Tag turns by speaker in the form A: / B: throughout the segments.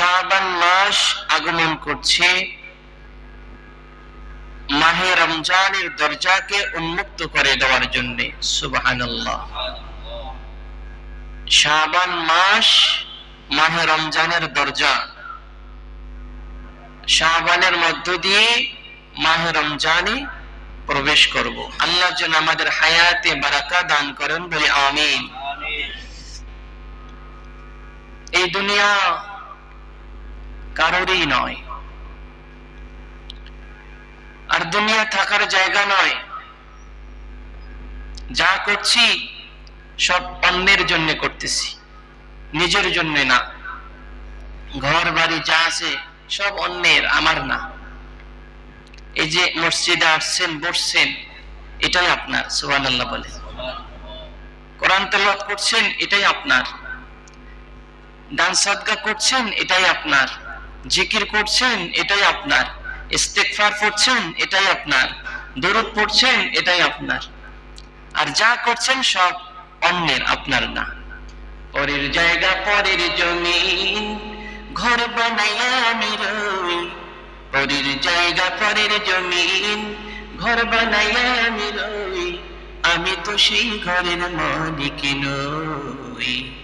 A: শাবান মাস আগমন করছে। মাহে রমজানের দরজাকে উন্মুক্ত করে দেওয়ার জন্য, সুবহানাল্লাহ। শাবান মাস মাহে রমজানের দরজা। শাবানের মধ্য দিয়ে মাহে রমজানে প্রবেশ করব। আল্লাহ যেন আমাদের হায়াতে বারাকা দান করেন বলে, আমিন। এই দুনিয়া কারোরই নয়। আর দুনিয়া থাকার জায়গা নয়। যা করছি, সব অন্যের জন্য করতেছি। নিজের জন্য না। ঘর বাড়ি যা আছে, সব অন্যের, আমার না। এই যে মসজিদে আসছেন, বসছেন, এটাই আপনার সুহান আল্লাহ বলে। কোরআন তেলাওয়াত করছেন, এটাই আপনার। দান সাদগা করছেন, এটাই আপনার। জিকির করছেন, এটাই আপনার। ইস্তেগফার পড়ছেন, এটাই আপনার। দরুদ পড়ছেন, এটাই আপনার। আর যা করছেন সব অন্যের, আপনার না। পরের জায়গা, পরের জমিন, ঘর বানাইয়া আমি রই। পরের জায়গা, পরের জমিন, ঘর বানাইয়া আমি রই। আমি তো সেই ঘরের মালিক নই।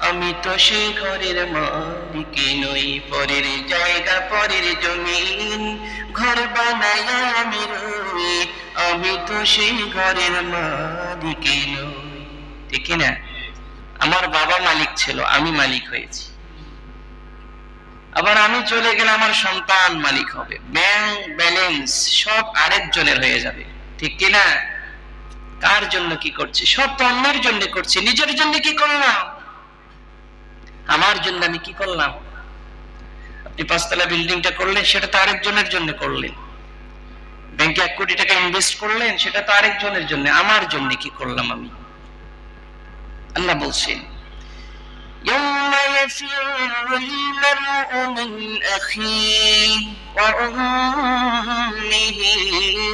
A: আমি তো সেই ঘরের মালিক নই, পরের জায়গা, পরের জমিন। ঘর বানাইয়া আমি রই, আমি তো সেই ঘরের মালিক নই। ঠিক না? আমার বাবা মালিক ছিল, আমি মালিক হয়েছি। আবার আমি চলে গেলে আমার সন্তান মালিক হবে। ব্যাংক ব্যালেন্স সব আরেকজনের হয়ে যাবে। ঠিক কি না? কার জন্য কি করছি? সব তো অন্যের জন্য করছি, নিজের জন্য কি করলাম? আমার জন্য আমি কি করলাম আপনি পাঁচতলা বিল্ডিংটা করলেন সেটা তো আরেকজনের জন্য করলেন ব্যাংকে এক কোটি টাকা ইনভেস্ট করলেন সেটা তো আরেকজনের জন্য আমার জন্য কি করলাম আমি আল্লাহ বলছেন يوم يفر المرء من أخيه وأمه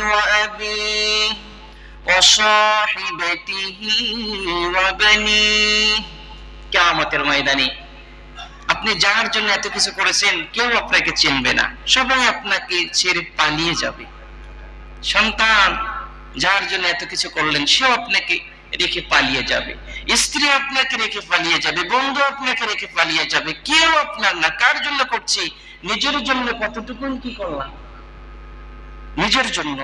A: وأبيه وصاحبته وبنيه কেয়ামতের ময়দানে আপনি যার জন্য এত কিছু করেছেন, কেউ আপনাকে চিনবে না। সবাই আপনাকে ছেড়ে পালিয়ে যাবে। সন্তান যার জন্য এত কিছু করলেন, সেও আপনাকে রেখে পালিয়ে যাবে। স্ত্রী আপনাকে রেখে পালিয়ে যাবে, বন্ধু আপনাকে রেখে পালিয়ে যাবে। কেউ আপনার না। কার জন্য করছি? নিজের জন্য কতটুকুন কি করলাম? নিজের জন্য।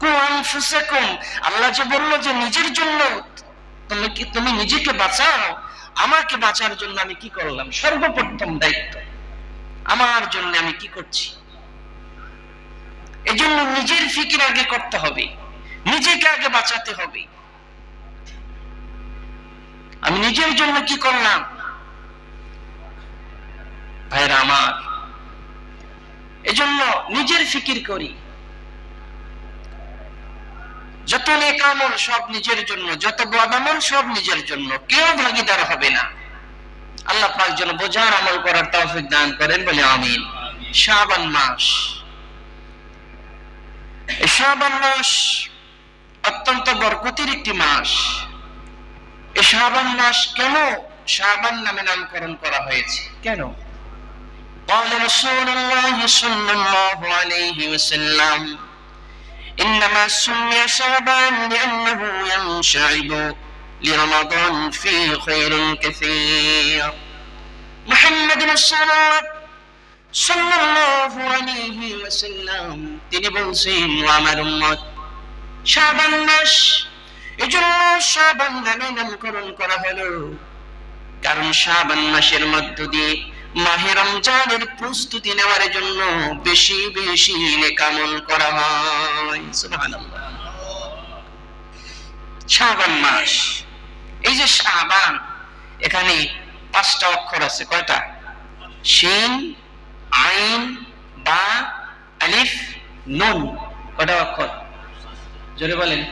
A: কোন আল্লাহ যে বলল যে নিজের জন্য তুমি কি তুমি নিজেকে বাঁচাও আমাকে বাঁচার জন্য আমি কি করলাম? সর্বপ্রথম দায়িত্ব। আমার জন্য আমি কি করছি? এজন্য নিজের ফিকির আগে করতে হবে। নিজেকে আগে বাঁচাতে হবে। আমি নিজের জন্য কি করলাম? ভাইরা আমার, এজন্য নিজের ফিকির করি। যত নেকামল সব নিজের জন্য যত বদামল সব নিজের জন্য কেউ ভাগিদার হবে না আল্লাহ পাক যেন বোঝার আমল করার তৌফিক দান করেন বলে আমিন শাবান মাস এই শাবান মাস অত্যন্ত বরকতির একটি মাস এই শাবান মাস কেন শাবান নামে নামকরণ করা হয়েছে কেন قال رسول الله صلى الله عليه وسلم إنما سمي شعبان لأنه ينشعب لرمضان فيه خير كثير محمد رسول الله صلى الله عليه وسلم তিনি বলছেন ও আমার উম্মত শাবান মাস এজন্য শাবান নামে নামকরণ করা হলো কারণ শাবান মাসের মধ্য দিয়ে মাহে রমজানের প্রস্তুতি নেওয়ার জন্য বেশি বেশি নেকামল করা হয়। শাবান মাস। এই যে শাবান, এখানে পাঁচটা অক্ষর আছে, কয়টা? শিন, আইন, বা, আলিফ, নুন। কয়টা অক্ষর? জোরে বলেন।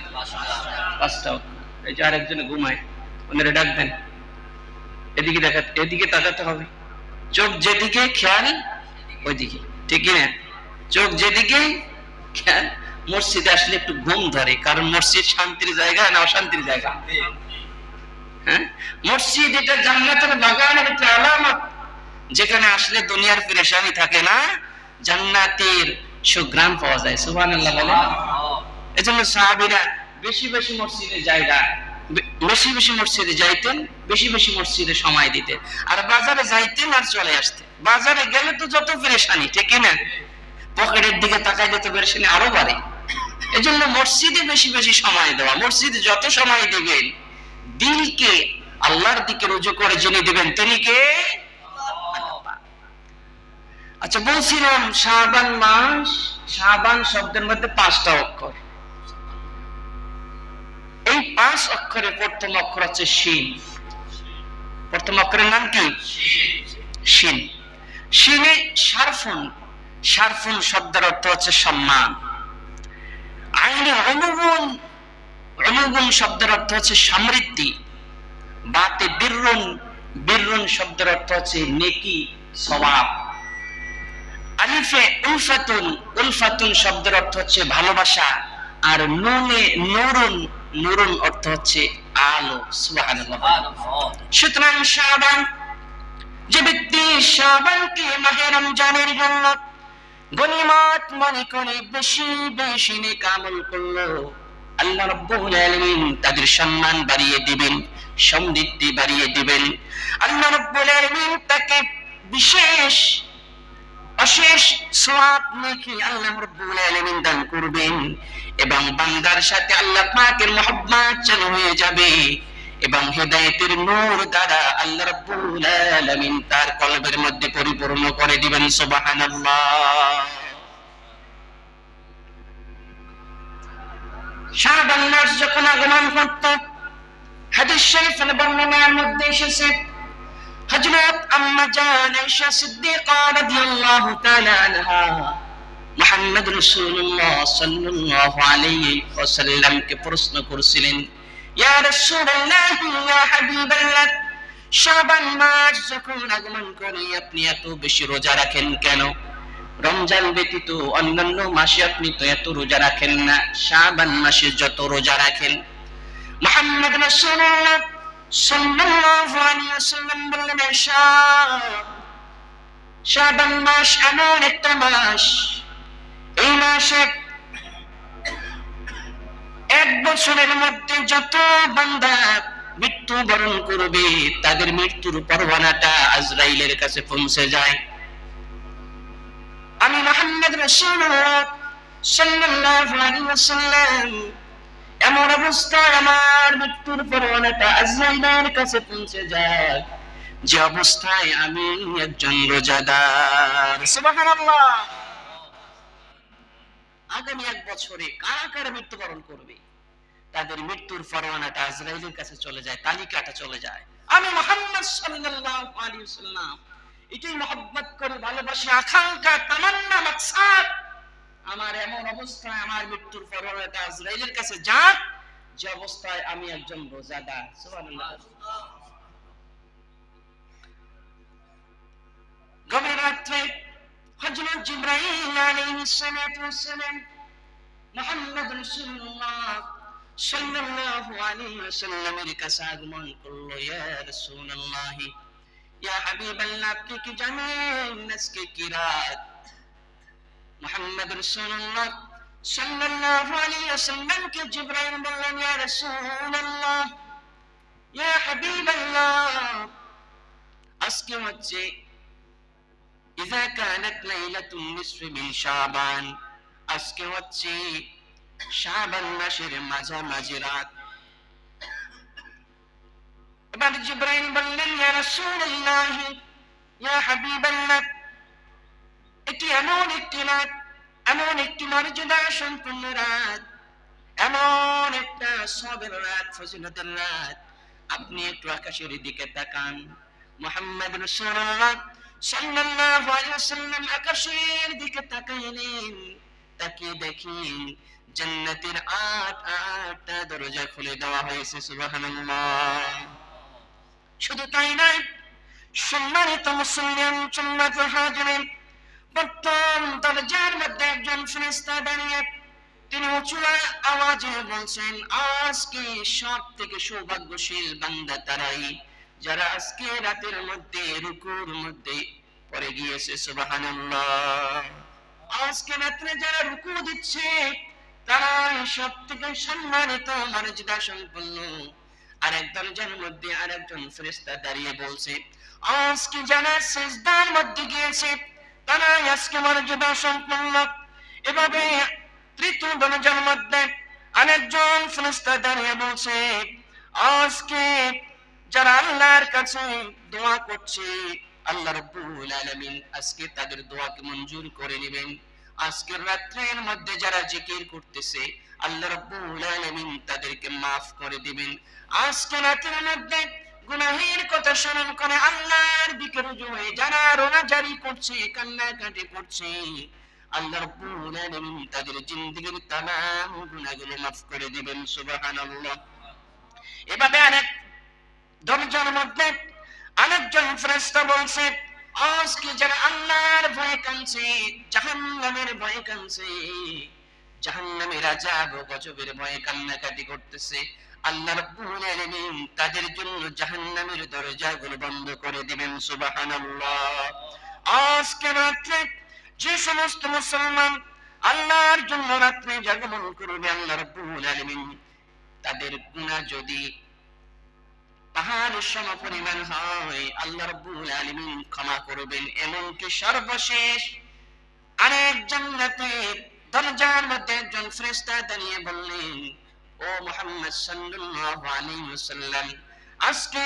A: পাঁচটা অক্ষর। এই যে আরেকজনে ঘুমায়, ওনারা ডাক দেন এদিকে দেখা, এদিকে তাকাতে হবে। চোখ যেদিকে খেয়াল ওইদিকে। ঠিক না চোখ যেদিকে খেয়াল মসজিদে আসলে একটু ঘুম ধরে কারণ মসজিদ শান্তির জায়গা না অশান্তির জায়গা? হ্যাঁ? মসজিদ এটা জান্নাতের একটা আলামত। যেখানে আসলে দুনিয়ার পেরেশানি থাকে না জান্নাতের সুগ্রাম পাওয়া যায়। সুবহানাল্লাহ বলে এজন্য সাহাবীরা বেশি বেশি মসজিদে জায়গা বেশি বেশি মসজিদে যাইতেন, বেশি বেশি মসজিদে সময় দিতেন। আর বাজারে যাইতেন আর চলে আসতেন। বাজারে গেলে তো যত পেরেশানি, ঠিক না? পকেটের দিকে তাকাইলে তো পেরেশানি আরও বাড়ে। এজন্য মসজিদে বেশি বেশি সময় দেওয়া, মসজিদে যত সময় দিবেন দিলকে আল্লাহর দিকে রুজু করে জেনে দিবেন, তিনি কে? আচ্ছা বলছিলাম শাবান মাস, শাবান শব্দের মধ্যে পাঁচটা অক্ষর। এই পাঁচ অক্ষরে প্রথম অক্ষর হচ্ছে শিন। প্রথম অক্ষরের নাম কি? শিন। শিনে সারফুন। সারফুন শব্দের অর্থ হচ্ছে সম্মান। আইনে অনুগুণ। অনুগুণ শব্দের অর্থ হচ্ছে সমৃদ্ধি। বাতে বীররুন বীররুন শব্দের অর্থ হচ্ছে নেকি, স্বভাব। আলিফে উলফাতুন। উলফাতুন শব্দের অর্থ হচ্ছে ভালোবাসা। আর নুনে নুরুন নুরুন অর্থ হচ্ছে আলো সুতরাং শাবান যে ব্যক্তি শাবানকে মাহে রমজানের জন্য গনিমত মনে করে বেশি বেশি করল আল্লাহ রাব্বুল আলামিন তাদের সম্মান বাড়িয়ে দিবেন সমৃদ্ধি বাড়িয়ে দিবেন। আল্লাহ রাব্বুল আলামিন তাকে বিশেষ অশেষ সওয়াব নেকি আল্লাহ রাব্বুল আলামিন দান করবেন। এবং বান্দার সাথে আল্লাহ পাকের মহব্বত চালু হয়ে যাবে এবং হেদায়েতের নূর দ্বারা আল্লাহ রাব্বুল আলামিন তার কলবের মধ্যে পরিপূর্ণ করে দিবেন, সুবহানাল্লাহ। শাবান মাস যখন আগমন করত, হাদিস শরীফের বর্ণনার মধ্যে এসেছে, হযরত আম্মা জান আয়েশা সিদ্দিকা রাদিয়াল্লাহু তাআলা আনহা। মুহাম্মদ প্রশ্ন করেছিলেন, ইয়া রাসূলুল্লাহ, ইয়া হাবিবাল্লাহ, শাবান মাস যখন আগমন করে আপনি এত বেশি রোজা রাখেন কেন? রমজান ব্যতীত অন্যান্য মাসে আপনি তো এত রোজা রাখেন না, শাবান মাসে যত রোজা রাখেন। মুহাম্মদ রাসূলুল্লাহ সাল্লাল্লাহু আলাইহি ওয়াসাল্লাম বললেন শাব শাবান মাস এমন একটা মাস এই মাসে এক বছরের মধ্যে যত বান্দা মৃত্যুবরণ করবে, তাদের মৃত্যুর পরওয়ানাটা আজরাইলের কাছে পৌঁছে যায়। আমি মোহাম্মদ ওয়াসাল্লাম, এমন অবস্থায় আমার মৃত্যুর পরওয়ানাটা আজরাইলের কাছে পৌঁছে যায়। যে অবস্থায় আমি একজন রোজাদার। সুবহানাল্লাহ। আগামী এক বছরে কারা কারা মৃত্যুবরণ করবে? তাদের মৃত্যুর পরওয়ানাটা আজরাইলের কাছে চলে যায়, তালিকাটা চলে যায়। আমি মোহাম্মদ সাল্লাল্লাহু আলাইহি ওয়াসাল্লাম, এটাই মহব্বত করে ভালোবাসি, আকাঙ্ক্ষা, তামান্না, মাকসাদ। আমার এমন অবস্থায় আমার মৃত্যুর পরওয়ানাটা আজরাইলের কাছে যাক, যে অবস্থায় আমি একজন রোজাদার। সুবহানাল্লাহ। গভীর রাত্রে হযরত জিবরাইল আলাইহিস সালাতু ওয়াসসালাম মুহাম্মদ রাসূলুল্লাহ সাল্লাল্লাহু আলাইহি ওয়াসাল্লামের কাছে আগমন করল ইয়া রাসূলুল্লাহ ইয়া হাবিবাল্লাহ আপনি কি জানেন আজকে কি রাত মুহাম্মদ রাসূলুল্লাহ সাল্লাল্লাহু আলাইহি ওয়াসাল্লামকে জিবরাইল বললেন ইয়া রাসূলুল্লাহ ইয়া হাবিবাল্লাহ আজকে হচ্ছে ইযা কানাত লাইলাতুন নিসফি মিন শাবান আজকে হচ্ছে শাবান মাসের মাঝামাঝি রাত। এবার জিব্রাইল বললেন, ইয়া রাসূলুল্লাহ, ইয়া হাবিবাল্লাহ, এটি এমন একটি রাত, এমন একটি মর্যাদা সম্পন্ন রাত, এমন একটা সবের রাত, ফজিলতের রাত। আপনি একটু আকাশের দিকে তাকান। মুহাম্মদ রাসূলুল্লাহ আকাশের দিকে তাকাইলেন। তাকিয়ে দেখেন জান্নাতের আট আটটা দরজা খুলে দেওয়া হয়েছে শুধু তাই সম্মানিত মুসলিম দরজার মধ্যে একজন দাঁড়িয়ে তিনি উঁচু আওয়াজে বলছেন আজকে সব থেকে সৌভাগ্যশীল বান্দা তারাই? যারা আজকে রাতের মধ্যে, রুকুর মধ্যে পরে গিয়েছে, সুবহানাল্লাহ। আজকে রাত্রে যারা রুকু দিচ্ছে, তারা সব থেকে সম্মানিত মর্যাদা সম্পন্ন। আর এক দরজার মধ্যে আর একজন ফেরেস্তা দাঁড়িয়ে বলছে, আজকে যারা সেজদার মধ্যে গিয়েছে তারা আজকে মর্যাদা সম্পন্ন। এভাবে তৃতীয় দরজার মধ্যে আরেকজন ফেরেস্তা দাঁড়িয়ে বলছে, আজকে যারা আল্লাহর কাছে দোয়া করছে, আল্লাহ রব্বুল আলামিন আজকে তাদের দোয়াকে মঞ্জুর করে নেবেন। আজকের রাত্রের মধ্যে যারা জিকির করতেছে, আল্লাহ রব্বুল আলামিন তাদেরকে মাফ করে দিবেন। আজকে রাতের মধ্যে গুনাহের কথা স্মরণ করে আল্লাহর দিকে রুজু হয়ে যারা করছে করছে, আল্লাহ রব্বুল আলামিন তাদের গুনাহগুলো করে দিবেন, সুবহানাল্লাহ। এভাবে আরেক দরজার মধ্যে আরেকজন ফেরেশতা বলছে যারা আল্লাহর ভয়ে কাঁদছে, জাহান্নামের ভয়ে ও গজবের কান্নাকাটি করতেছে। আল্লাহ আলামিন তাদের জন্য জাহান্নামের দরজাগুলো বন্ধ করে দিবেন, সুবহানাল্লাহ। আজকে রাত্রে যে সমস্ত মুসলমান আল্লাহর জন্য রাত্রে জাগরণ করবে, আল্লাহ রাব্বুল আলামিন তাদের গুনাহ যদি পাহাড়ের সম পরিমাণ হয়, আল্লাহ রাব্বুল আলামিন ক্ষমা করবেন। এমনকি সর্বশেষ আরেক দরজার মধ্যে একজন দাঁড়িয়ে বললেন, ও সাল্লাল্লাহু আলাইহি ওয়াসাল্লাম, আজকে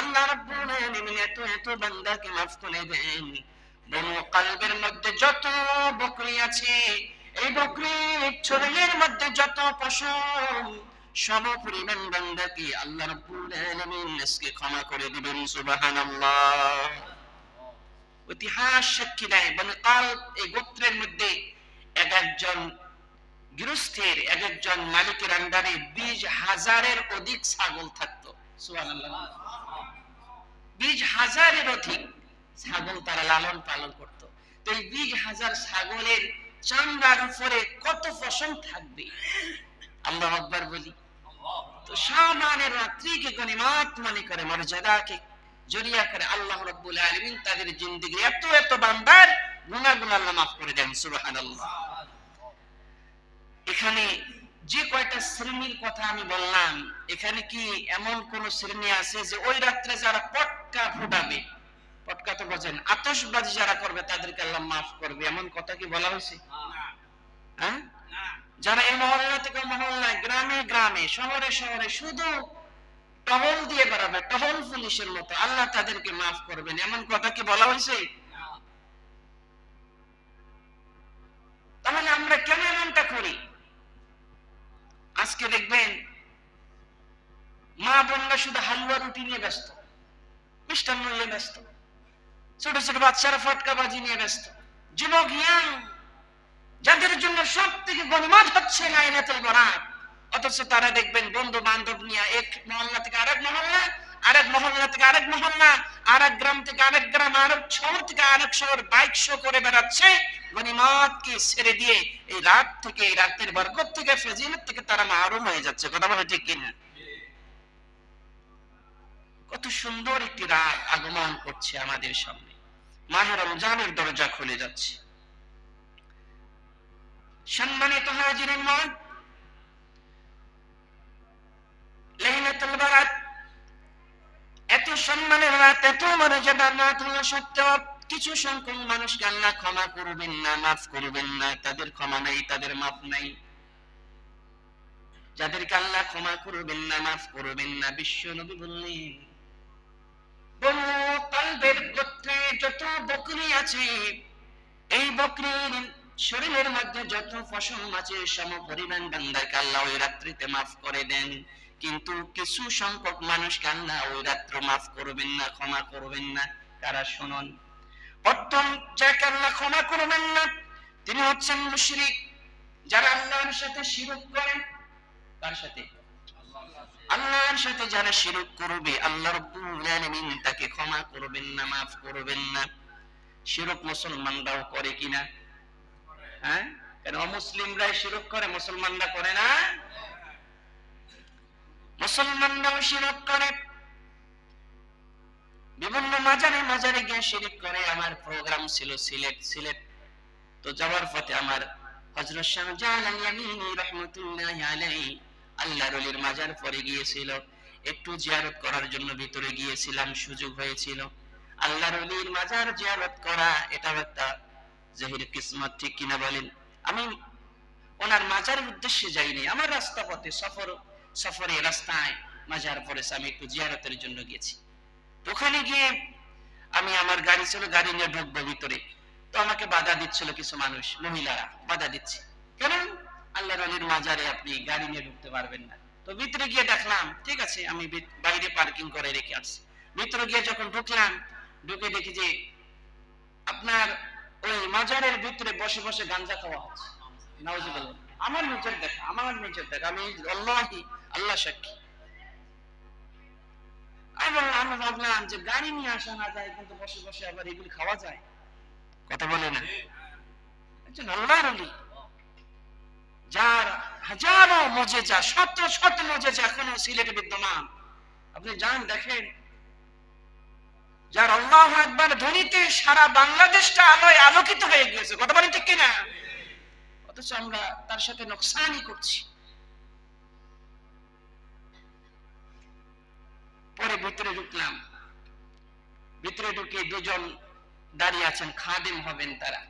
A: আল্লাহ এত এত বান্দাকে মাফ করে দেন। বনু কলবের মধ্যে যত বকরি আছে, এই বকরির শরীরের মধ্যে যত পশম সম পরিমাণ বান্দাকে আল্লাহ রাব্বুল আলামিন আজকে ক্ষমা করে দিবেন, সুবহানাল্লাহ। ইতিহাস সাক্ষী দেয় এই গোত্রের মধ্যে এক একজন গৃহস্থের, এক একজন মালিকের আন্ডারে বিশ হাজারের অধিক ছাগল থাকতো বিশ হাজারের অধিক ছাগল তারা লালন পালন করত। তো এই বিশ হাজার ছাগলের চামড়ার উপরে কত পশম থাকবে? আল্লাহ আকবার বলি। সামানের রাত্রিকে গনিমাত মনে করে, মর্যাদাকে জরিয়া করে আল্লাহ রব্বুল আলামিন তাদের এত এত বান্দার আল্লাহ মাফ করে দেন এখানে যে কয়টা শ্রেণির কথা আমি বললাম, এখানে কি এমন কোন শ্রেণি আছে যে ওই রাত্রে যারা পটকা ফুটাবে? পটকা তো বোঝেন, আতশবাজি যারা করবে তাদেরকে আল্লাহ মাফ করবে, এমন কথা কি বলা হয়েছে? হ্যাঁ? যারা এই মহল্লা থেকে মহল্লায় গ্রামে গ্রামে, শহরে শহরে শুধু টহল দিয়ে বেড়াবে, টহল পুলিশের মতো, আল্লাহ তাদেরকে মাফ করবেন। এমন কথা কি বলা হয়েছে? তাহলে আমরা কেন এমনটা করি? আজকে দেখবেন মা বোনরা শুধু হালুয়া রুটি নিয়ে ব্যস্ত, মিষ্টান্ন নিয়ে ব্যস্ত, ছোট ছোট বাচ্চারা ফটকাবাজি নিয়ে ব্যস্ত, যুবক ইয়াং যাদের জন্য সব থেকে গণমাত হচ্ছে অথচ তারা দেখবেন বন্ধু বান্ধব নিয়ে এক মহল্লা থেকে আরেক মহল্লা আরেক মহল্লা থেকে আরেক মহল্লা, আরেক গ্রাম থেকে আরেক গ্রাম, আরেক শহর থেকে আরেক শহর বাইক শো করে বেড়াচ্ছে। ছেড়ে দিয়ে এই রাত থেকে, এই রাতের বরকত থেকে, ফজিলত থেকে তারা মারুম হয়ে যাচ্ছে। কথা বলে ঠিক কিনা? কত সুন্দর একটি রাত আগমন করছে আমাদের সামনে। মাহের রমজানের দরজা খুলে যাচ্ছে। সম্মানিত হাজিরিন মন লাইলাতুল বারাত, এত সম্মানের রাত, এত মর্যাদার রাত হলো সত্ত্বেও কিছু সংখ্যক মানুষকে আল্লাহ ক্ষমা করবেন না, মাফ করবেন না, তাদের ক্ষমা নাই, তাদের মাফ নাই। যাদেরকে আল্লাহ ক্ষমা করবেন না, মাফ করবেন না, বিশ্ব নবী বললেন, বনু কলবের গোত্রে যত বকরি আছে, এই বকরির শরীরের মধ্যে যত ফসল আছে, সম পরিমাণ বান্দাকে আল্লাহ ওই রাত্রিতে মাফ করে দেন। কিন্তু কিছু সংখ্যক মানুষকে আল্লাহ ওই রাত্র মাফ করবেন না, ক্ষমা করবেন না। কারা শুনুন। প্রথম ক্ষমা করবেন না, তিনি হচ্ছেন মুশরিক। যারা আল্লাহর সাথে শিরক কার সাথে। আল্লাহর সাথে যারা শিরক করবে, আল্লাহ রাব্বুল আলামিন তাকে ক্ষমা করবেন না, মাফ করবেন না। শিরক মুসলমানরাও করে কিনা? হ্যাঁ? অমুসলিমরাই শিরক করে, মুসলমানরা করে না? মুসলমানরাও শিরক করে। বিভিন্ন মাজারে মাজারে গিয়ে শিরিক করে। আমার প্রোগ্রাম ছিল সিলেট সিলেট তো যাওয়ার পথে আমার আল্লাহর ওলির মাজার পরে গিয়েছিল। একটু জিয়ারত করার জন্য ভিতরে গিয়েছিলাম, সুযোগ হয়েছিল। আল্লাহর ওলির মাজার জিয়ারত করা, এটাও একটা জহির কিসমত ঠিক কিনা বলেন? আমি ওনার মাজারের উদ্দেশ্যে যাইনি। আমার রাস্তা পথে সফর সফরে রাস্তায় মাজার পড়েছে আমি একটু জিয়ারতের জন্য গেছি। ওখানে গিয়ে আমি আমার গাড়ি ছিল, গাড়ি নিয়ে ঢুকবো ভিতরে। তো আমাকে বাধা দিচ্ছিল কিছু মানুষ, মহিলারা বাধা দিচ্ছে। কেন? আল্লাহ আলীর মাজারে আপনি গাড়ি নিয়ে ঢুকতে পারবেন না। তো ভিতরে গিয়ে দেখলাম, ঠিক আছে, আমি বাইরে পার্কিং করে রেখে আসছি। ভিতরে গিয়ে যখন ঢুকলাম, ঢুকে দেখি যে আপনার মাজারের ভিতরে বসে বসে গাঞ্জা খাওয়া হচ্ছে। আমার নিজের দেখা, আমার নিজের দেখা, আমি আল্লাহি সাক্ষী। বললাম, আমি ভাবলাম যে গাড়ি নিয়ে আসা না যায়, কিন্তু বসে বসে আবার এগুলি খাওয়া যায়। কথা বলে না। একজন যার হাজারো শত শত এখনও সিলেটে বিদ্যমান। আপনি যান, দেখেন যার আল্লাহ একবার ধ্বনিতে সারা বাংলাদেশটা আলোয় আলোকিত হয়ে গিয়েছে। কথা বলেন ঠিক কিনা? অথচ আমরা তার সাথে নোকসানই করছি। পরে ভিতরে ঢুকলাম। ভিতরে ঢুকে দুজন দাঁড়িয়ে আছেন, খাদেম হবেন তারা।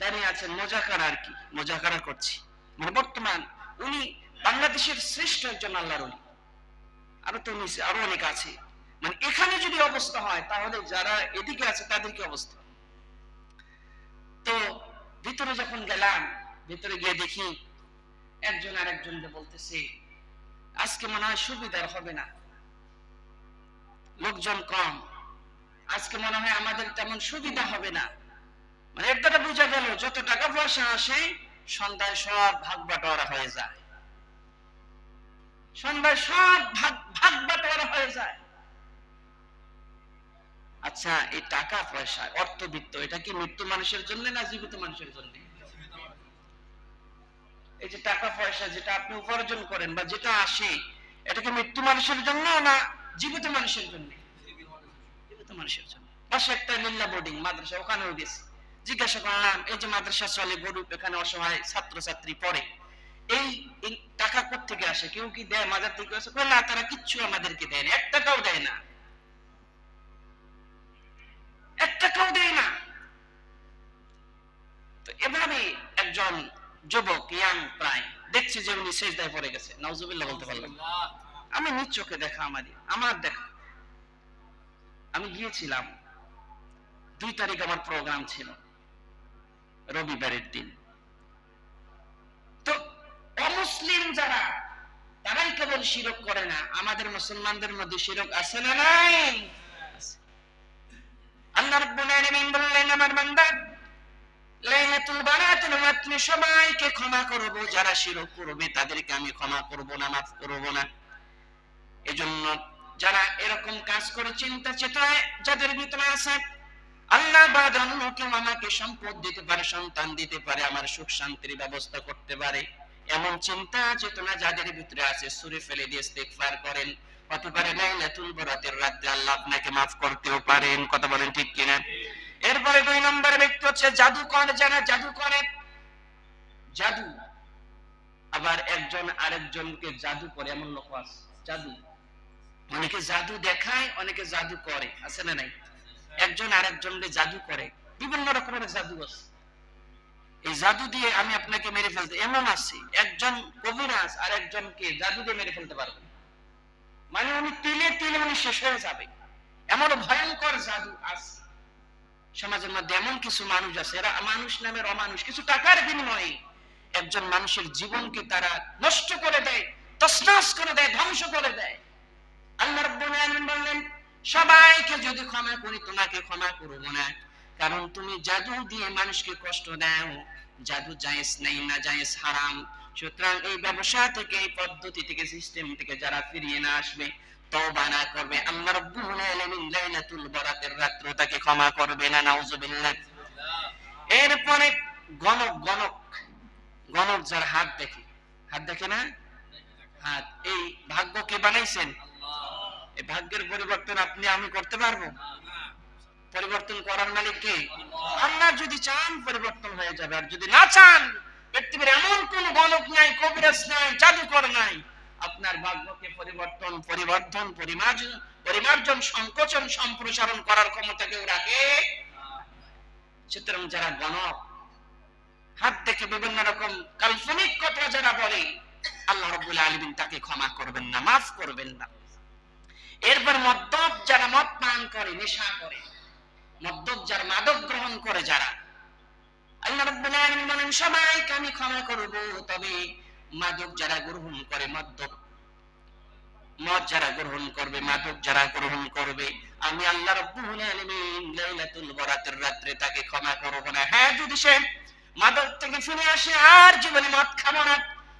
A: দাঁড়িয়ে আছেন মজাকারা আর কি, মজাকারা করছি। মানে বর্তমান উনি বাংলাদেশের শ্রেষ্ঠ একজন আল্লাহর আরও তো নিচে আরও অনেক আছে। মানে এখানে যদি অবস্থা হয়, তাহলে যারা এদিকে আছে তাদের কি অবস্থা তো ভিতরে যখন গেলাম, ভিতরে গিয়ে দেখি একজন আর একজনকে বলতেছে, আজকে মনে হয় সুবিধার হবে না। লোকজন কম। আজকে মনে হয় আমাদের তেমন সুবিধা হবে না। মানে এর দ্বারা বোঝা গেল, যত টাকা পয়সা আসে, সন্ধ্যায় সব ভাগ বাটোয়ারা হয়ে যায়। সন্ধ্যায় সব ভাগ ভাগ বাটোয়ারা হয়ে যায়। আচ্ছা এই টাকা পয়সা, অর্থবিত্ত, এটা কি মৃত্যু মানুষের জন্য না জীবিত মানুষের জন্য? এই যে টাকা পয়সা যেটা আপনি উপার্জন করেন বা যেটা আসে, এটা কি মৃত্যু মানুষের জন্য না জীবিত মানুষের জন্য? জীবিত মানুষের জন্য। পাশে একটা লিল্লা বোর্ডিং মাদ্রাসা, ওখানেও গেছি। জিজ্ঞাসা করলাম, এই যে মাদ্রাসা চলে গরুপ এখানে অসহায় ছাত্র ছাত্রী পড়ে। এই টাকা থেকে আসে? কেউ কি দেয়? মাজার থেকে আসে? না, তারা কিচ্ছু আমাদেরকে দেয় না, এক টাকাও দেয় না। এক টাকাও দেয় না। তো এভাবে একজন যুবক ইয়াং প্রায় দেখছি যে উনি শেষদায় পড়ে গেছে। নাউজুবিল্লাহ বলতে পারলাম। আমি নিজ চোখে দেখা আমাদের আমার দেখা। আমি গিয়েছিলাম দুই তারিখ আমার প্রোগ্রাম ছিল রবিবারের দিন। তো অমুসলিম যারা তারাই কেবল শিরক করে না আমাদের মুসলমানদের মধ্যে শিরক আছে না নাই। আল্লাহ রাব্বুল আলামিন বললেন, আমার বান্দা, লাইলাতুল বারাতুল সবাইকে ক্ষমা করব, যারা শিরক করবে, তাদেরকে আমি ক্ষমা করব না করব না। এজন্য যারা এরকম কাজ করে চিন্তা চেতনায় যাদের ভিতরে আছে, আল্লাহ বাদ অন্য কেউ আমাকে সম্পদ দিতে পারে, সন্তান দিতে পারে, আমার সুখ শান্তির ব্যবস্থা করতে পারে। এমন চিন্তা চেতনা যাদের ভিতরে আছে সুরে ফেলে দিয়ে করেন। জাদু অনেকে জাদু দেখায়, অনেকে জাদু করে, আছে না নাই? একজন আরেকজনকে জাদু করে, বিভিন্ন রকমের জাদু আছে। এই জাদু দিয়ে আমি আপনাকে মেরে ফেলতে, এমন আছে, একজন কবিরাজ আর একজনকে জাদু দিয়ে মেরে ফেলতে পারবে মানে উনি তিলে তিলে উনি শেষ হয়ে যাবে। এমন ভয়ঙ্কর জাদু আছে সমাজের মধ্যে এমন কিছু মানুষ আছে, এরা মানুষ নামের অমানুষ, কিছু টাকার বিনিময়ে একজন মানুষের জীবনকে তারা নষ্ট করে দেয় তসনাস করে দেয়, ধ্বংস করে দেয়। আল্লাহ রাব্বুল আলামিন বললেন, সবাইকে যদি ক্ষমা করি, তোমাকে ক্ষমা করব না। কারণ তুমি জাদু দিয়ে মানুষকে কষ্ট দাও। জাদু জায়েজ নাই, না জায়েজ হারাম। সুতরাং এই ব্যবসা থেকে এই পদ্ধতি থেকে সিস্টেম থেকে যারা ফিরিয়ে না আসবে তওবা না করবে। আল্লাহ রাব্বুল আলামিন লাইলাতুল বরাতের রাত্র তাকে ক্ষমা করবে না নাউজুবিল্লাহ এরপরে গণক গণক গণক যার হাত দেখে। হাত দেখে না? হাত। এই ভাগ্য কে বানাইছেন? এই ভাগ্যের পরিবর্তন আপনি আমি করতে পারব? পরিবর্তন করার মালিক কে? আল্লাহ যদি চান পরিবর্তন হয়ে যাবে আর যদি না চান পৃথিবীর এমন কোন গণক নাই, কবিরাজ নাই, জাদুকর নাই। আপনার ভাগ্যকে পরিবর্তন পরিবর্তন পরিমার্জন পরিমার্জন, সংকোচন, সম্প্রসারণ করার ক্ষমতা কেউ রাখে? সুতরাং যারা গণক, হাত দেখে বিভিন্ন রকম কাল্পনিক কথা যারা বলে, আল্লাহ রব্বুল আলমিন তাকে ক্ষমা করবেন না, মাফ করবেন না। এরপর মদ্যপ যারা মদ পান করে, নেশা করে, মদ্যপ যারা মাদক গ্রহণ করে যারা, আল্লাহ রাব্বুল আলামিন বলেন, সবাইকে আমি ক্ষমা করব। তবে মাদক যারা গ্রহণ করে মদ্যপ মদ যারা গ্রহণ করবে, মাদক যারা গ্রহণ করবে, আমি আল্লাহ রাব্বুল আলামিন লাইলাতুল বরাতের রাত্রে তাকে ক্ষমা করব না। হ্যাঁ যদি সে মাদক থেকে ফিরে আসে, আর জীবনে মদ খাব না।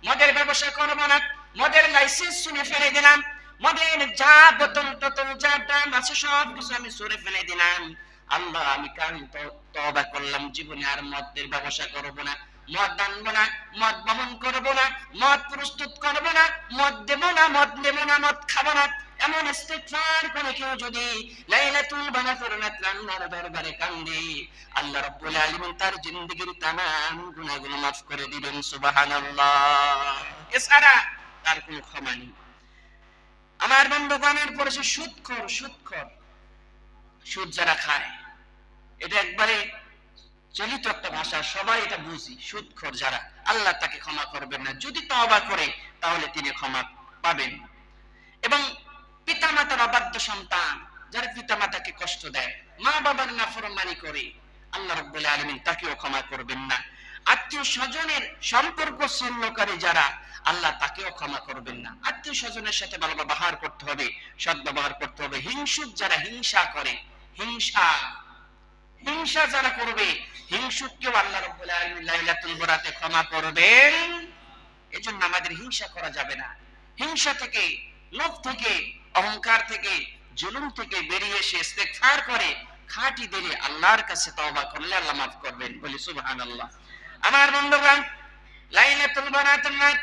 A: মদের ব্যবসা করব না। মদের লাইসেন্স শুনে ফেলে দিলাম। মদের যা বোতল টোতল যা দাম আছে সব কিছু আমি সরে ফেলে দিলাম। আল্লাহ, আমি কাল তবা করলাম, জীবনে আর মদের ব্যবসা করব না, মদ আনব না, মদ বহন করব না, মদ প্রস্তুত করব না, মদ দেব না, মদ নেব না, মদ খাব না। এমন করে কেউ যদি লাইলাতুল বারাতের রাতে আল্লাহর দরবারে কান্দে, আল্লাহ রাব্বুল আলামিন তার জিন্দেগীর তামাম গুনাহগুলো মাফ করে দিবেন, সুবহানাল্লাহ। এছাড়া তার কোনো ক্ষমা নেই। আমার বন্ধুগণের পরে সে সুদখোর সুদ যারা খায় এটা একবারে চলিত একটা ভাষা, সবাই এটা বুঝি সুদখোর যারা। আল্লাহ তাকে ক্ষমা করবেন না। যদি তওবা করে, তাহলে তিনি ক্ষমা পাবেন। এবং পিতা মাতার অবাধ্য সন্তান, যারা পিতা মাতাকে কষ্ট দেয়, মা বাবার নাফরমানি করে, আল্লাহ রব্বুল আলমিন তাকেও ক্ষমা করবেন না। আত্মীয় স্বজনের সম্পর্ক ছিন্নকারী যারা, আল্লাহ তাকেও ক্ষমা করবেন না। আত্মীয় স্বজনের সাথে ভালো ব্যবহার করতে হবে সৎ ব্যবহার করতে হবে। হিংসুক যারা হিংসা করে, হিংসা হিংসা যারা করবে হিংসুককেও আল্লাহ রব্বুল আলামিন লাইলাতুল বরাতে ক্ষমা করবেন। এজন্য আমাদের হিংসা করা যাবে না। হিংসা থেকে, লোভ থেকে, অহংকার থেকে, জুলুম থেকে বেরিয়ে এসে ইস্তেগফার করে খাঁটি দিলে আল্লাহর কাছে তওবা করলে আল্লাহ মাফ করবেন। বলি সুবহানাল্লাহ। আমার বন্ধুগণ, লাইলাতুল বরাতের রাত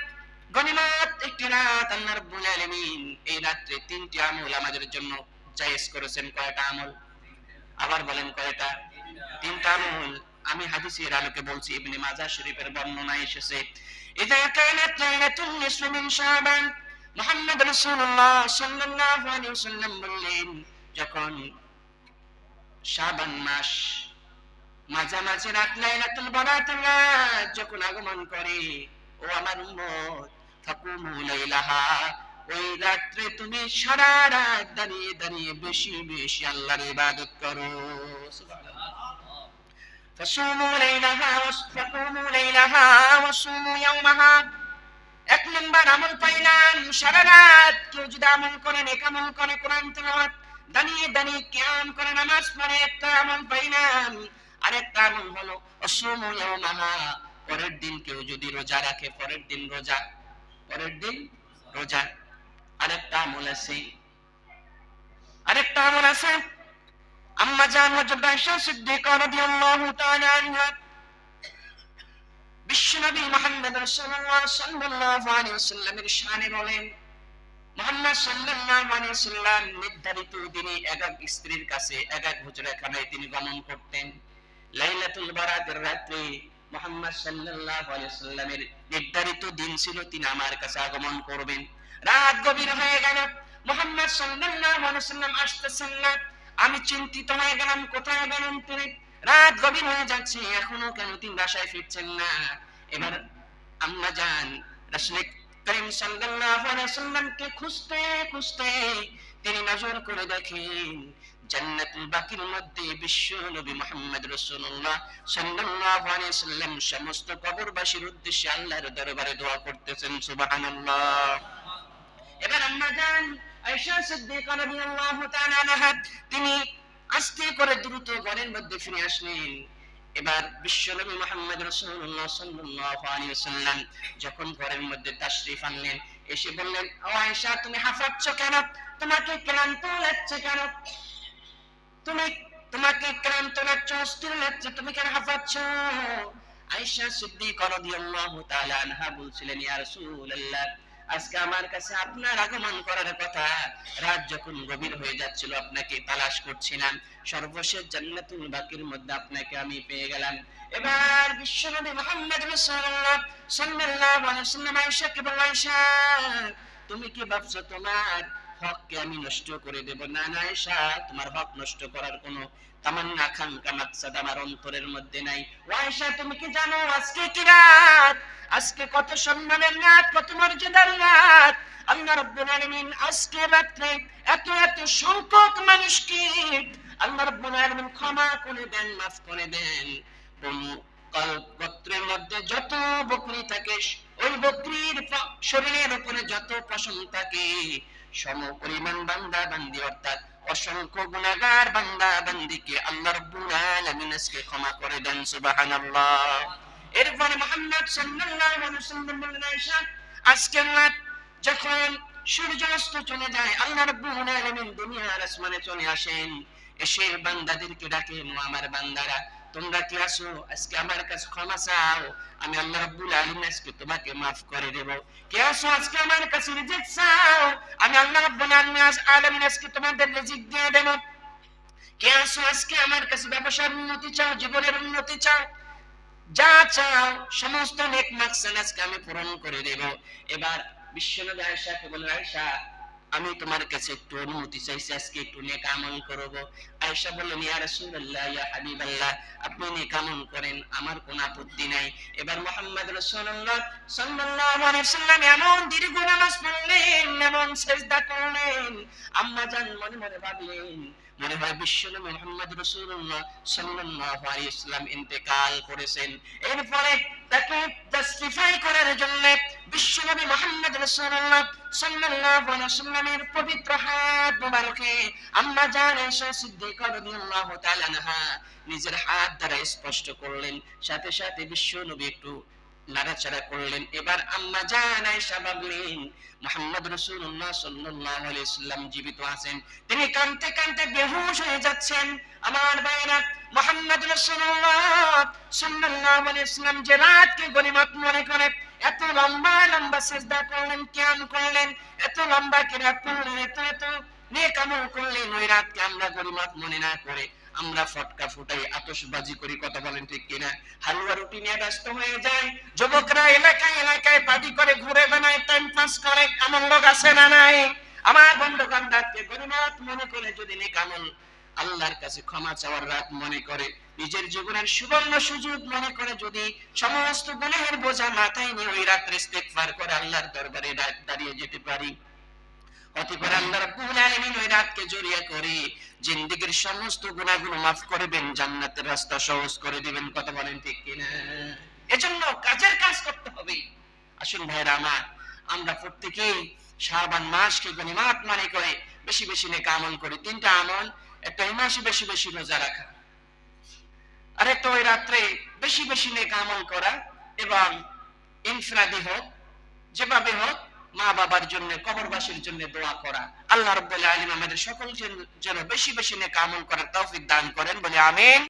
A: গনিমত একটি রাত আল্লাহ রাব্বুল আলামিন এই রাত্রে তিনটি আমল আমাদের জন্য জায়েজ করেছেন। কয়টা আমল? আবার বলেন কয়টা? তিনটা আমল আমি হাদিসের আলোকে বলছি, ইবনে মাজাহ শরীফের বর্ণনায় এসেছে। বললেন, যখন শাবান মাস রাত লাইলাতুল বরাতের রাত যখন আগমন করে, ও আমার উম্মত, ফাকুমু লাইলাহা, ওই রাত্রে তুমি সারা রাত দাঁড়িয়ে দাঁড়িয়ে বেশি বেশি আল্লাহর ইবাদত করো। فصوموا ليلها وقوموا ليلها وصوموا يومها এক নম্বর আমল পাইলাম সারা রাত কেউ যদি আমল করে নেক আমল করে কোরআন তেলাওয়াত দাঁড়িয়ে দাঁড়িয়ে কিয়াম করে নামাজ পড়ে একটা আমল পাইলাম আরেকটা আমল হলো অসুমু ইয়াওমাহা পরের দিন কেউ যদি রোজা রাখে পরের দিন রোজা পরের দিন রোজা আরেকটা আমল আছে আরেকটা আমল আছে আম্মা হযরত আয়েশা সিদ্দিকা রাদিয়াল্লাহু তাআলা আনহা। মুহাম্মদ সাল্লাল্লাহু আলাইহি ওয়াসাল্লামের শানে বলেন, মুহাম্মদ সাল্লাল্লাহু আলাইহি ওয়াসাল্লাম নির্ধারিত দিনে এক এক স্ত্রীর কাছে এক এক হুজরাখানায় তিনি গমন করতেন। লাইলাতুল বারাতের রাত্রে মুহাম্মদ সাল্লাল্লাহু আলাইহি ওয়াসাল্লামের নির্ধারিত দিন ছিল তিনি আমার কাছে আগমন করবেন। রাত গভীর হয়ে গেল। মুহাম্মদ সাল্লাল্লাহু আলাইহি ওয়াসাল্লাম আসতেছেন না। আমি চিন্তিত হয়ে গেলাম, কোথায় গেলেন তিনি রাত গভীর হয়ে যাচ্ছে, এখনও কেন তিনি বাসায় ফিরছেন না? এবার আম্মা যান রাসূল করিম সাল্লাল্লাহু আলাইহি ওয়াসাল্লামকে খুঁজতে খুঁজতে তিনি নজর করে দেখেন, জান্নাতুল বাকির মধ্যে বিশ্ব নবী মুহাম্মদ রাসূলুল্লাহ সাল্লাল্লাহু আলাইহি ওয়াসাল্লাম সমস্ত কবরবাসীর উদ্দেশ্যে আল্লাহর দরবারে দোয়া করতেছেন, সুবহানাল্লাহ। এবার আম্মা যান তিনি আস্তে করে দ্রুত ঘরের মধ্যে ফিরে আসলেন। এবার বিশ্বনবী মুহাম্মদ রাসূলুল্লাহ সাল্লাল্লাহু আলাইহি ওয়াসাল্লাম যখন ঘরের মধ্যে তাশরীফ আনলেন, এসে বললেন, ও আয়েশা, তুমি হাঁপাচ্ছ কেন? তোমাকে ক্লান্ত লাগছে কেন? তুমি, তোমাকে ক্লান্ত লাগছে, অস্থির লাগছে, তুমি কেন হাঁপাচ্ছ আয়েশা সিদ্দিকা রাদিয়াল্লাহু তাআলা আনহা বলছিলেন, ইয়া রাসূলুল্লাহ আজকে আমার কাছে আপনার আগমন করার কথা। রাত যখন গভীর হয়ে যাচ্ছিল, আপনাকে তালাশ করছিলাম। সর্বশেষ জান্নাতুল বাকির মধ্যে আপনাকে আমি পেয়ে গেলাম। এবার বিশ্বনবী মুহাম্মদ রাসূলুল্লাহ সাল্লাল্লাহু আলাইহি ওয়াসাল্লাম আয়েশাকে বললেন তুমি কি ভাবছ তোমার হককে আমি নষ্ট করে দেব। না না আয়েশা তোমার হক নষ্ট করার কোনো তামান্না, আকাঙ্ক্ষা, মাকসাদ আমার অন্তরের মধ্যে নাই। ও তুমি কি জানো আজকে কি রাত? আজকে কত সম্মানের রাত, কত মর্যাদার রাত? আল্লাহ আলামিন আজকে এত এত মানুষকে আল্লাহ আলামিন ক্ষমা করে দেন, মাফ করে দেন। গোত্রের মধ্যে যত বকরি থাকে, ওই বকরির শরীরের উপরে যত পশম থাকে সম পরিমাণ বান্দা বান্দি অর্থাৎ অসংখ্য গুণাগার বান্দা বান্দিকে আল্লাহ রাব্বুল আলামিন ক্ষমা করে দেন, সুবহানাল্লাহ। এরপরে মুহাম্মদ সাল্লাল্লাহু আলাইহি ওয়াসাল্লাম বললেন, আয়েশা রাত যখন সূর্য অস্ত চলে যায়, আল্লাহ রাব্বুল আলামিন দুনিয়ার আসমানে চলে আসেন। এসে বান্দাদেরকে ডাকেন আমার বান্দারা তোমরা কি আসো আজকে আমার কাছে ক্ষমা চাও, আমি আল্লাহ রাব্বুল আলামিন আজকে তোমাকে মাফ করে দেব। কে আসো আজকে আমার কাছে রিজিক চাও? আমি আল্লাহ রাব্বুল আলামিন আজকে তোমাদের রিজিক দিয়ে দেব। কে আসো আজকে আমার কাছে ব্যবসার উন্নতি চাও, জীবনের উন্নতি চাও? যা চাও, সমস্ত নেক মাকসাদ আজকে আমি পূরণ করে দেব। এবার বিশ্বনবী আয়েশাকে বলে আয়েশা আমি তোমার কাছে একটু অনুমতি চাইছি, আজকে একটু করব। ইয়া আপনি করেন, আমার কোনো আপত্তি নাই। এবার সাল্লাল্লাহু আলাইহি ওয়াসাল্লাম এমন দীর্ঘ নামাজ পড়লেন, এমন সিজদা করলেন। আম্মা জান মনে মনে ভাবলেন, মনে হয় বিশ্বনবী মুহাম্মদ রাসূলুল্লাহ সাল্লাল্লাহু আলাইহি ওয়াসাল্লাম ইন্তেকাল করেছেন। এরপরে তাকে জাস্টিফাই করার জন্য বিশ্বনবী মোহাম্মদ রাসূলুল্লাহ সাল্লাল্লাহু আলাইহি ওয়াসাল্লামের পবিত্র হাত আম্মা জান সিদ্দিকা রাদিয়াল্লাহু তাআলা নিজের হাত দ্বারা স্পষ্ট করলেন। সাথে সাথে বিশ্বনবী একটু নাড়াচাড়া করলেন। এবার আম্মা জান আয়েশা ভাবলেন মুহাম্মদ রাসূলুল্লাহ সাল্লাল্লাহু জীবিত আছেন। তিনি কাঁদতে কাঁদতে বেহুশ হয়ে যাচ্ছেন। আমার ভাইরা মুহাম্মদ রাসূলুল্লাহ সাল্লাল্লাহু আলাইহি ওয়াসাল্লাম যে রাতকে গনিমত মনে করে, এত লম্বা লম্বা সিজদা করলেন, কিয়াম করলেন, এত লম্বা কিরাত করলেন, এত এত নেক আমল করলেন, ওই রাতকে আমরা গনিমত মনে না করে আমরা ফটকা ফুটাই, আতশবাজি করি, কথা বলেন ঠিক কিনা? হালুয়া রুটি নিয়ে ব্যস্ত হয়ে যায়। যুবকরা এলাকায় এলাকায় পার্টি করে, ঘুরে বেড়ায় টাইম পাস করে এমন লোক আছে না নাই? আমার বন্ধুগণ রাতকে গরিমাত মনে করে যদি নেক আমল আল্লাহর কাছে ক্ষমা চাওয়ার রাত মনে করে, নিজের জীবনের সুবর্ণ সুযোগ মনে করে যদি সমস্ত গুনাহের বোঝা মাথায় নিয়ে ওই রাত্রে স্টেক ইস্তেগফার করে আল্লাহর দরবারে দাঁড়িয়ে যেতে পারি। হতে পারে আল্লাহ রাব্বুল আলামিন ওই রাতকে জড়িয়ে করে। জিন্দেগীর সমস্ত গুনাহগুলো জান্নাতের রাস্তা সহজ করে দিবেন, কথা বলেন ঠিক এজন্য কাজের কাজ করতে হবে। আসুন ভাইরা আমার, আমরা শাবান মাসকে করে বেশি বেশি নেক আমল করি। তিনটা আমল, একটা এই মাসে বেশি বেশি রোজা রাখা। আরেকটা ওই রাত্রে বেশি বেশি নেক আমল করা এবং ইনফরাদি হোক, যেভাবে হোক মা বাবার জন্য, কবরবাসীর জন্য দোয়া করা। আল্লাহ রাব্বুল আলম আমাদের সকল যেন বেশি বেশি নেক আমল করার তৌফিক দান করেন। বলে আমিন।